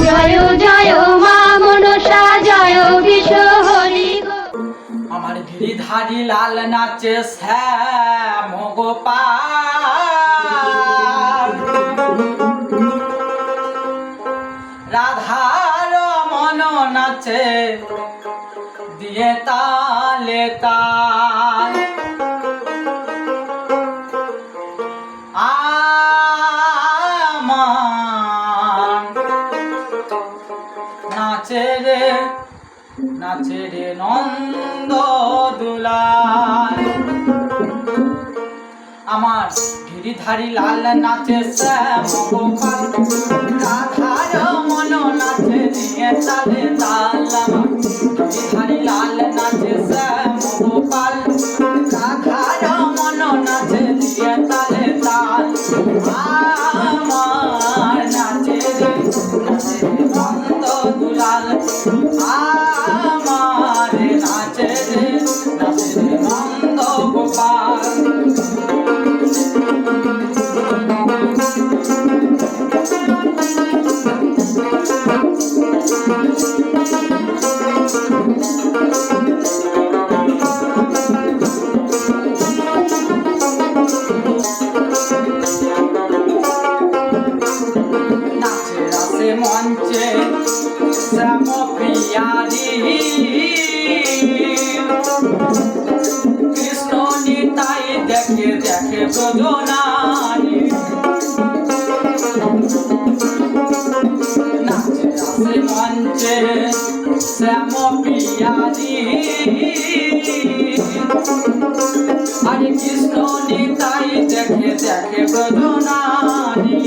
জয় জয় মা মনসা, জয় বিশ্ব আমার গিরিধারী লাল নাচে শ্যাম গোপাল। রাধার মন নাচে, দিয়ে তালে তাল। নাচে রে নন্দ দুলাল। আমার গিরিধারী লাল নাচে শ্যাম গোপাল। রাধার মন নাচে নিয়ে তালে তাল। কৃষ্ণ নিতাই দেখে দেখে ব্রজনারী শ্যাম প্রিয়ারি হরে কৃষ্ণ নিতাই দেখে দেখে ব্রজনারী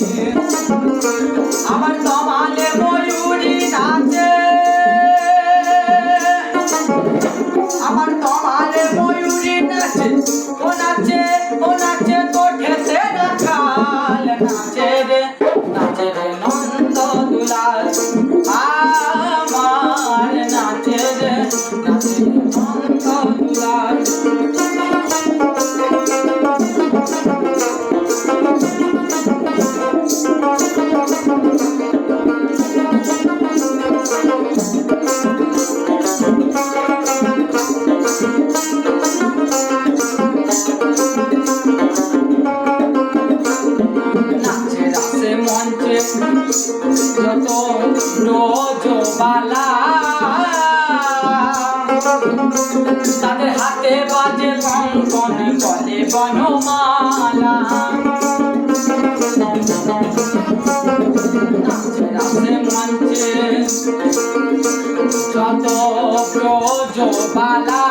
আমার তমালে ময়ূরী নাচে আমার তমালে ময়ূরী নাচে ও নাচে ও নাচে কোঠেতে রাখাল নাচে রে নাচে রে রোজবালা তাদের হাতে বাজে কঙ্কন বলে বনমালা। মঞ্চে যত ব্রজবালা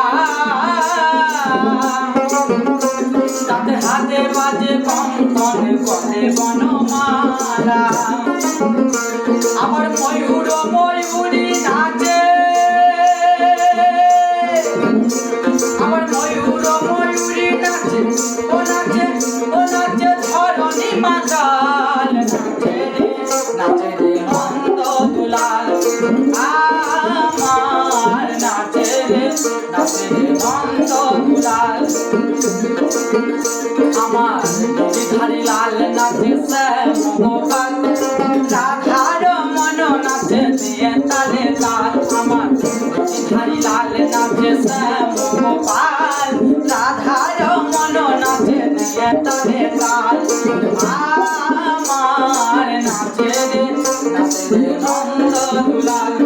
তাদের হাতে বাজে কঙ্কন বলে বনমালা। মাতাল নাচে রে নন্দ দুলাল। আমার নাচে রে নাচে রে নন্দ দুলাল। আমার গিরিধারী লাল নাচে শ্যাম গোপাল। রাধার মন নাচে দিয়ে তালে তাল। আমার গিরিধারী লাল নাচে শ্যাম গোপাল। রাধার মন নাচে তালে তাল আমার নাচে নাচে নন্দ দুলাল।